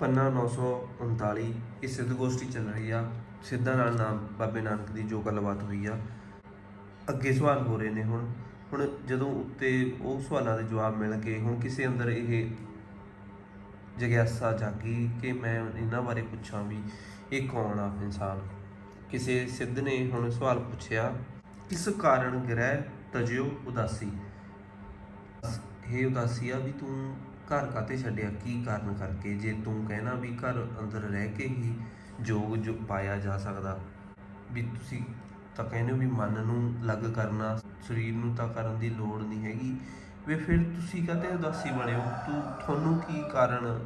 ਪੰਨਾ 939 ਇਹ ਸਿੱਧ ਗੋਸ਼ਟੀ ਚੱਲ ਰਹੀ ਆ। ਸਿੱਧਾ ਨਾਲ ਨਾਮ ਬਾਬੇ ਨਾਨਕ ਦੀ ਜੋ ਗੱਲਬਾਤ ਹੋਈ ਆ। ਅੱਗੇ ਸਵਾਲ ਹੋ ਰਹੇ ਨੇ ਹੁਣ। ਹੁਣ ਜਦੋਂ ਉੱਤੇ ਉਹ ਸਵਾਲਾਂ ਦੇ ਜਵਾਬ ਮਿਲ ਗਏ, ਹੁਣ ਕਿਸੇ ਅੰਦਰ ਇਹ ਜਗਿਆਸਾ ਜਾਗੀ ਕਿ ਮੈਂ ਇਹਨਾਂ ਬਾਰੇ ਪੁੱਛਾਂ ਵੀ ਇਹ ਕੌਣ ਆ ਇਨਸਾਨ? ਕਿਸੇ ਸਿੱਧ ਨੇ ਹੁਣ ਸਵਾਲ ਪੁੱਛਿਆ ਕਿਸ ਕਾਰਨ ਗ੍ਰਹਿ ਤਜਿਓ ਉਦਾਸੀ। ਇਹ ਉਦਾਸੀ ਆ ਵੀ ਤੂੰ ਘਰ ਕਾਤੇ ਛੱਡਿਆ? ਕੀ ਕਾਰਨ ਕਰਕੇ? ਜੇ ਤੂੰ ਕਹਿਣਾ ਵੀ ਘਰ ਅੰਦਰ ਰਹਿ ਕੇ ਹੀ ਜੋਗ ਜੋ ਪਾਇਆ ਜਾ ਸਕਦਾ, ਵੀ ਤੁਸੀਂ ਤਾਂ ਕਹਿੰਦੇ ਹੋ ਵੀ ਮਨ ਨੂੰ ਲੱਗ ਕਰਨਾ, ਸਰੀਰ ਨੂੰ ਤਾਂ ਕਰਨ ਦੀ ਲੋੜ ਨਹੀਂ ਹੈਗੀ, ਵੀ ਫਿਰ ਤੁਸੀਂ ਕਾਤੇ ਉਦਾਸੀ ਬਣੇ ਹੋ? ਤੂੰ, ਤੁਹਾਨੂੰ ਕੀ ਕਾਰਨ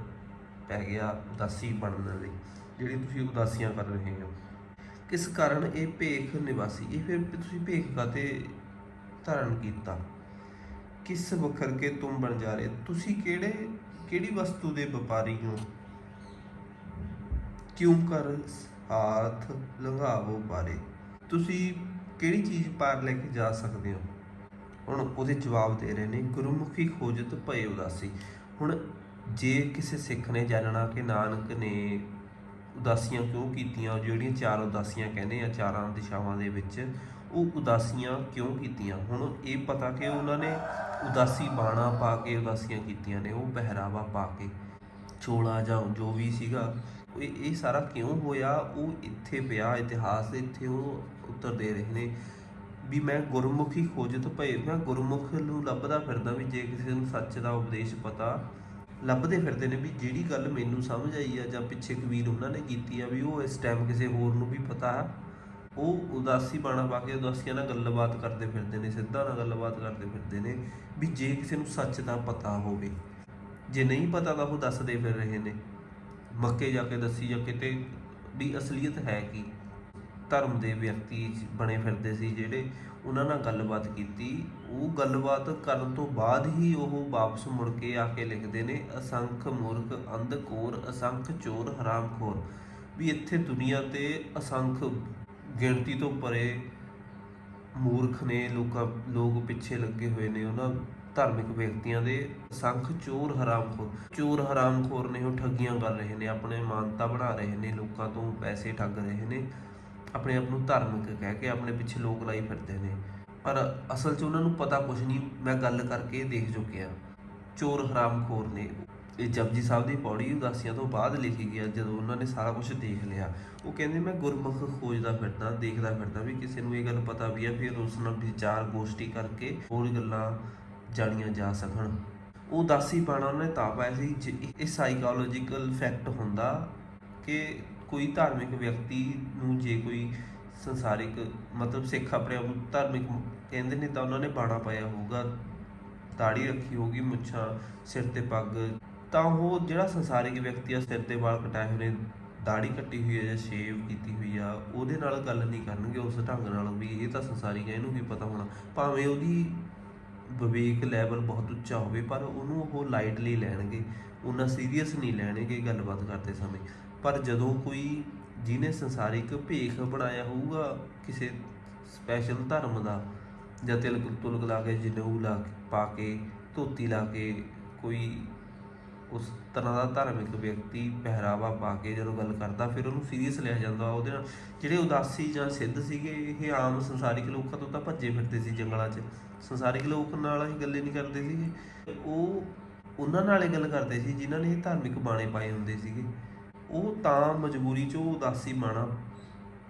ਪੈ ਗਿਆ ਉਦਾਸੀ ਬਣਨ ਲਈ, ਜਿਹੜੀ ਤੁਸੀਂ ਉਦਾਸੀਆਂ ਕਰ ਰਹੇ ਹੋ? ਕਿਸ ਕਾਰਨ ਇਹ ਭੇਖ ਨਿਵਾਸੀ, ਇਹ ਫਿਰ ਤੁਸੀਂ ਭੇਖ ਕਾਤੇ ਧਾਰਨ ਕੀਤਾ? ਕਿਸ ਵਖਰ ਕੇ ਤੁਮ ਬਣ ਜਾ ਰਹੇ? ਤੁਸੀਂ ਕਿਹੜੇ, ਕਿਹੜੀ ਵਸਤੂ ਦੇ ਵਪਾਰੀ ਹੋ? ਕਿਉਂ ਕਰ ਹਾਥ ਲੰਘਾਵੋ ਪਾਰੇ? ਤੁਸੀਂ ਕਿਹੜੀ ਚੀਜ਼ ਪਾਰ ਲੈ ਕੇ ਜਾ ਸਕਦੇ ਹੋ? ਹੁਣ ਉਹਦੇ ਜਵਾਬ ਦੇ ਰਹੇ ਨੇ, ਗੁਰਮੁਖੀ ਖੋਜਤ ਭਏ ਉਦਾਸੀ। ਹੁਣ ਜੇ ਕਿਸੇ ਸਿੱਖ ਨੇ ਜਾਣਨਾ ਕਿ ਨਾਨਕ ਨੇ ਉਦਾਸੀਆਂ ਕਿਉਂ ਕੀਤੀਆਂ? ਜਿਹੜੀਆਂ ਚਾਰ ਉਦਾਸੀਆਂ ਕਹਿੰਦੇ ਆ, ਚਾਰਾਂ ਦਿਸ਼ਾਵਾਂ ਦੇ ਵਿੱਚ, ਉਹ ਉਦਾਸੀਆਂ ਕਿਉਂ ਕੀਤੀਆਂ? ਹੁਣ ਇਹ ਪਤਾ ਕਿ ਉਹਨਾਂ ਨੇ ਉਦਾਸੀ ਬਾਣਾ ਪਾ ਕੇ ਉਦਾਸੀਆਂ ਕੀਤੀਆਂ ਨੇ, ਉਹ ਪਹਿਰਾਵਾ ਪਾ ਕੇ। ਛੋਲਾ ਜਾਂ ਜੋ ਵੀ ਸੀਗਾ, ਇਹ ਇਹ ਸਾਰਾ ਕਿਉਂ ਹੋਇਆ? ਉਹ ਇੱਥੇ ਪਿਆ, ਇਤਿਹਾਸ ਦੇ ਇੱਥੇ ਉਹ ਉੱਤਰ ਦੇ ਰਹੇ ਨੇ ਵੀ ਮੈਂ ਗੁਰਮੁਖੀ ਖੋਜਤ ਭਏ, ਮੈਂ ਗੁਰਮੁਖ ਨੂੰ ਲੱਭਦਾ ਫਿਰਦਾ ਵੀ ਜੇ ਕਿਸੇ ਨੂੰ ਸੱਚ ਦਾ ਉਪਦੇਸ਼ ਪਤਾ ਲੱਭਦੇ ਫਿਰਦੇ ਨੇ ਵੀ ਜਿਹੜੀ ਗੱਲ ਮੈਨੂੰ ਸਮਝ ਆਈ ਆ ਜਾਂ ਪਿੱਛੇ ਕਬੀਰ ਉਹਨਾਂ ਨੇ ਕੀਤੀ ਆ ਵੀ ਉਹ ਇਸ ਟਾਈਮ ਕਿਸੇ ਹੋਰ ਨੂੰ ਵੀ ਪਤਾ ਆ ਉਹ ਉਦਾਸੀ ਬਾਣਾ ਪਾ ਕੇ ਉਦਾਸੀਆਂ ਨਾਲ ਗੱਲਬਾਤ ਕਰਦੇ ਫਿਰਦੇ ਨੇ, ਸਿੱਧਾ ਨਾਲ ਗੱਲਬਾਤ ਕਰਦੇ ਫਿਰਦੇ ਨੇ ਵੀ ਜੇ ਕਿਸੇ ਨੂੰ ਸੱਚ ਦਾ ਪਤਾ ਹੋਵੇ। ਜੇ ਨਹੀਂ ਪਤਾ ਤਾਂ ਉਹ ਦੱਸਦੇ ਫਿਰ ਰਹੇ ਨੇ। ਮੱਕੇ ਜਾ ਕੇ ਦੱਸੀ ਜਾਂ ਕਿਤੇ, ਵੀ ਅਸਲੀਅਤ ਹੈ ਕੀ? ਧਰਮ ਦੇ ਵਿਅਕਤੀ ਬਣੇ ਫਿਰਦੇ ਸੀ, ਜਿਹੜੇ ਉਹਨਾਂ ਨਾਲ ਗੱਲਬਾਤ ਕੀਤੀ। ਉਹ ਗੱਲਬਾਤ ਕਰਨ ਤੋਂ ਬਾਅਦ ਹੀ ਉਹ ਵਾਪਸ ਮੁੜ ਕੇ ਆ ਕੇ ਲਿਖਦੇ ਨੇ, ਅਸੰਖ ਮੂਰਖ, ਅੰਧਕੋਰ, ਅਸੰਖ ਚੋਰ, ਹਰਾਮਖੋਰ। ਵੀ ਇੱਥੇ ਦੁਨੀਆ ਤੇ ਅਸੰਖ ਗਿਣਤੀ ਤੋਂ ਪਰੇ ਮੂਰਖ ਨੇ ਲੋਕਾਂ, ਲੋਕ ਪਿੱਛੇ ਲੱਗੇ ਹੋਏ ਨੇ ਉਹਨਾਂ ਧਾਰਮਿਕ ਵਿਅਕਤੀਆਂ ਦੇ। ਸੰਖ ਚੋਰ, ਹਰਾਮਖੋਰ। ਚੋਰ, ਹਰਾਮਖੋਰ ਨੇ ਉਹ ਠੱਗੀਆਂ ਕਰ ਰਹੇ ਨੇ, ਆਪਣੇ ਮਾਨਤਾ ਬਣਾ ਰਹੇ ਨੇ, ਲੋਕਾਂ ਤੋਂ ਪੈਸੇ ਠੱਗ ਰਹੇ ਨੇ। ਆਪਣੇ ਆਪ ਨੂੰ ਧਾਰਮਿਕ ਕਹਿ ਕੇ ਆਪਣੇ ਪਿੱਛੇ ਲੋਕ ਲਾਈ ਫਿਰਦੇ ਨੇ। ਪਰ ਅਸਲ 'ਚ ਉਹਨਾਂ ਨੂੰ ਪਤਾ ਕੁਝ ਨਹੀਂ, ਮੈਂ ਗੱਲ ਕਰਕੇ ਦੇਖ ਚੁੱਕਿਆ। ਚੋਰ ਹਰਾਮਖੋਰ ਨੇ। ਇਹ ਜਪਜੀ ਸਾਹਿਬ ਦੀ ਪੌੜੀ ਉਦਾਸੀਆਂ ਤੋਂ ਬਾਅਦ ਲਿਖੀ ਗਿਆ ਜਦੋਂ ਉਹਨਾਂ ਨੇ ਸਾਰਾ ਕੁਝ ਦੇਖ ਲਿਆ। ਉਹ ਕਹਿੰਦੇ, ਮੈਂ ਗੁਰਮੁਖ ਖੋਜਦਾ ਫਿਰਦਾ, ਦੇਖਦਾ ਫਿਰਦਾ, ਵੀ ਕਿਸੇ ਨੂੰ ਇਹ ਗੱਲ ਪਤਾ ਵੀ ਆ ਫਿਰ ਉਸ ਨਾਲ ਵਿਚਾਰ ਗੋਸ਼ਟੀ ਕਰਕੇ ਹੋਰ ਗੱਲਾਂ ਜਾਣੀਆਂ ਜਾ ਸਕਣ। ਉਹ ਉਦਾਸੀ ਪਾਣਾ ਉਹਨੇ ਤਾਂ ਪਾਇਆ ਸੀ, ਜੇ ਇਹ ਸਾਈਕੋਲੋਜੀਕਲ ਫੈਕਟ ਹੁੰਦਾ ਕਿ ਕੋਈ ਧਾਰਮਿਕ ਵਿਅਕਤੀ ਨੂੰ ਜੇ ਕੋਈ ਸੰਸਾਰਿਕ, ਮਤਲਬ ਸਿੱਖ ਆਪਣੇ ਆਪ ਨੂੰ ਧਾਰਮਿਕ ਕਹਿੰਦੇ ਨੇ ਤਾਂ ਉਹਨਾਂ ਨੇ ਬਾਣਾ ਪਾਇਆ ਹੋਊਗਾ ਦਾੜੀ ਰੱਖੀ ਹੋਗੀ ਮੁੱਛਾਂ, ਸਿਰ ਤੇ ਪੱਗ, ਤਾਂ ਉਹ ਜਿਹੜਾ ਸੰਸਾਰਿਕ ਵਿਅਕਤੀ ਆ, ਸਿਰ ਤੇ ਵਾਲ ਕਟਾਏ ਹੋਏ ਨੇ, ਦਾੜੀ ਕੱਟੀ ਹੋਈ ਹੈ ਜਾਂ ਸ਼ੇਵ ਕੀਤੀ ਹੋਈ ਆ, ਉਹਦੇ ਨਾਲ ਗੱਲ ਨਹੀਂ ਕਰਨਗੇ ਉਸ ਢੰਗ ਨਾਲ ਵੀ, ਇਹ ਤਾਂ ਸੰਸਾਰਿਕ ਹੈ ਇਹਨੂੰ ਵੀ ਪਤਾ ਹੋਣਾ, ਭਾਵੇਂ ਉਹਦੀ ਵਿਵੇਕ ਲੈਵਲ ਬਹੁਤ ਉੱਚਾ ਹੋਵੇ, ਪਰ ਉਹਨੂੰ ਉਹ ਲਾਈਟਲੀ ਲੈਣਗੇ, ਉਹਨਾਂ ਸੀਰੀਅਸ ਨਹੀਂ ਲੈਣਗੇ ਗੱਲਬਾਤ ਕਰਦੇ ਸਮੇਂ। ਪਰ ਜਦੋਂ ਕੋਈ ਜਿਹਨੇ ਸੰਸਾਰਿਕ ਭੇਖ ਬਣਾਇਆ ਹੋਊਗਾ, ਕਿਸੇ ਸਪੈਸ਼ਲ ਧਰਮ ਦਾ, ਜਾਂ ਤਿਲਕ ਤੁਲਕ ਲਾ ਕੇ ਜਨੇਊ ਲਾ ਕੇ, ਪਾ ਕੇ, ਧੋਤੀ ਲਾ ਕੇ, ਕੋਈ ਉਸ ਤਰ੍ਹਾਂ ਦਾ ਧਾਰਮਿਕ ਵਿਅਕਤੀ ਪਹਿਰਾਵਾ ਪਾ ਕੇ ਜਦੋਂ ਗੱਲ ਕਰਦਾ, ਫਿਰ ਉਹਨੂੰ ਸੀਰੀਅਸ ਲਿਆ ਜਾਂਦਾ। ਉਹਦੇ ਨਾਲ ਜਿਹੜੇ ਉਦਾਸੀ ਜਾਂ ਸਿੱਧ ਸੀਗੇ, ਇਹ ਆਮ ਸੰਸਾਰਿਕ ਲੋਕਾਂ ਤੋਂ ਤਾਂ ਭੱਜੇ ਫਿਰਦੇ ਸੀ ਜੰਗਲਾਂ 'ਚ। ਸੰਸਾਰਿਕ ਲੋਕ ਨਾਲ ਅਸੀਂ ਗੱਲੇ ਨਹੀਂ ਕਰਦੇ ਸੀਗੇ। ਉਹ ਉਹਨਾਂ ਨਾਲ ਹੀ ਗੱਲ ਕਰਦੇ ਸੀ ਜਿਨ੍ਹਾਂ ਨੇ ਇਹ ਧਾਰਮਿਕ ਬਾਣੇ ਪਾਏ ਹੁੰਦੇ ਸੀਗੇ। ਉਹ ਤਾਂ ਮਜਬੂਰੀ 'ਚ ਉਹ ਉਦਾਸੀ ਬਾਣਾ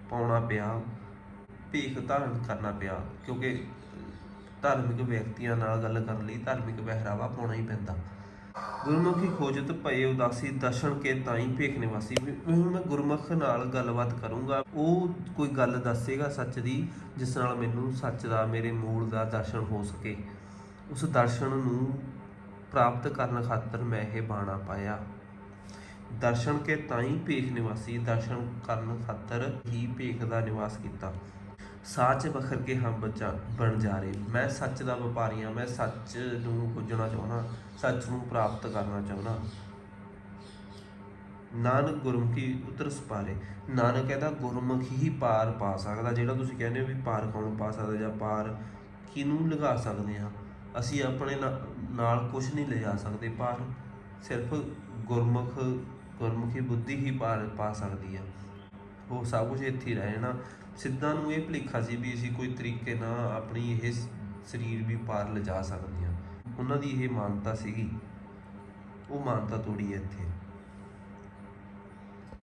ਪਾਉਣਾ ਪਿਆ, ਭੇਖ ਧਾਰਨ ਕਰਨਾ ਪਿਆ, ਕਿਉਂਕਿ ਧਾਰਮਿਕ ਵਿਅਕਤੀਆਂ ਨਾਲ ਗੱਲ ਕਰਨ ਲਈ ਧਾਰਮਿਕ ਪਹਿਰਾਵਾ ਪਾਉਣਾ ਹੀ ਪੈਂਦਾ। ਗੁਰਮੁਖੀ ਖੋਜਤ ਭਏ ਉਦਾਸੀ ਦਰਸ਼ਨ ਕੇ ਤਾਈ ਭੇਖ ਨਿਵਾਸੀ। ਹੁਣ ਮੈਂ ਗੁਰਮੁਖ ਨਾਲ ਗੱਲਬਾਤ ਕਰੂੰਗਾ। ਉਹ ਕੋਈ ਗੱਲ ਦੱਸੇਗਾ ਸੱਚ ਦੀ, ਜਿਸ ਨਾਲ ਮੈਨੂੰ ਸੱਚ ਦਾ, ਮੇਰੇ ਮੂਲ ਦਾ ਦਰਸ਼ਨ ਹੋ ਸਕੇ। ਉਸ ਦਰਸ਼ਨ ਨੂੰ ਪ੍ਰਾਪਤ ਕਰਨ ਖਾਤਰ ਮੈਂ ਇਹ ਬਾਣਾ ਪਾਇਆ। ਦਰਸ਼ਨ ਕੇ ਤਾਈ ਭੇਖ ਨਿਵਾਸੀ, ਦਰਸ਼ਨ ਕਰਨ ਖਾਤਰ ਹੀ ਭੇਖ ਦਾ ਨਿਵਾਸ ਕੀਤਾ। ਸਾਚ ਬਖਰ ਕੇ ਹਮ ਬੱਚਾ ਬਣ ਜਾ ਰਹੇ। ਮੈਂ ਸੱਚ ਦਾ ਵਪਾਰੀ ਹਾਂ, ਮੈਂ ਸੱਚ ਨੂੰ ਖੋਜਣਾ ਚਾਹੁੰਦਾ, ਸੱਚ ਨੂੰ ਪ੍ਰਾਪਤ ਕਰਨਾ ਚਾਹੁੰਦਾ। ਨਾਨਕ ਗੁਰਮੁਖੀ ਉਤਰ ਸਪਾਰੇ। ਨਾਨਕ ਕਹਿੰਦਾ, ਗੁਰਮੁਖੀ ਹੀ ਪਾਰ ਪਾ ਸਕਦਾ। ਜਿਹੜਾ ਤੁਸੀਂ ਕਹਿੰਦੇ ਹੋ ਵੀ ਪਾਰ ਕੌਣ ਪਾ ਸਕਦਾ ਜਾਂ ਪਾਰ ਕਿਹਨੂੰ ਲਗਾ ਸਕਦੇ ਹਾਂ? ਅਸੀਂ ਆਪਣੇ ਨਾ- ਨਾਲ ਕੁਝ ਨਹੀਂ ਲਿਜਾ ਸਕਦੇ, ਪਾਰ ਸਿਰਫ ਗੁਰਮੁਖ, ਗੁਰਮੁਖੀ ਬੁੱਧੀ ਹੀ ਪਾਰ ਪਾ ਸਕਦੀ ਆ। ਉਹ ਸਭ ਕੁਝ ਇੱਥੇ ਹੀ ਰਹਿ ਜਾਣਾ। ਸਿੱਧਾਂ ਨੂੰ ਇਹ ਭੁਲੇਖਾ ਸੀ ਵੀ ਅਸੀਂ ਕੋਈ ਤਰੀਕੇ ਨਾਲ ਆਪਣੀ ਇਹ ਸਰੀਰ ਵੀ ਪਾਰ ਲਿਜਾ ਸਕਦੇ ਹਾਂ। ਉਹਨਾਂ ਦੀ ਇਹ ਮਾਨਤਾ ਸੀਗੀ। ਉਹ ਮਾਨਤਾ ਤੋੜੀ ਹੈ ਇੱਥੇ।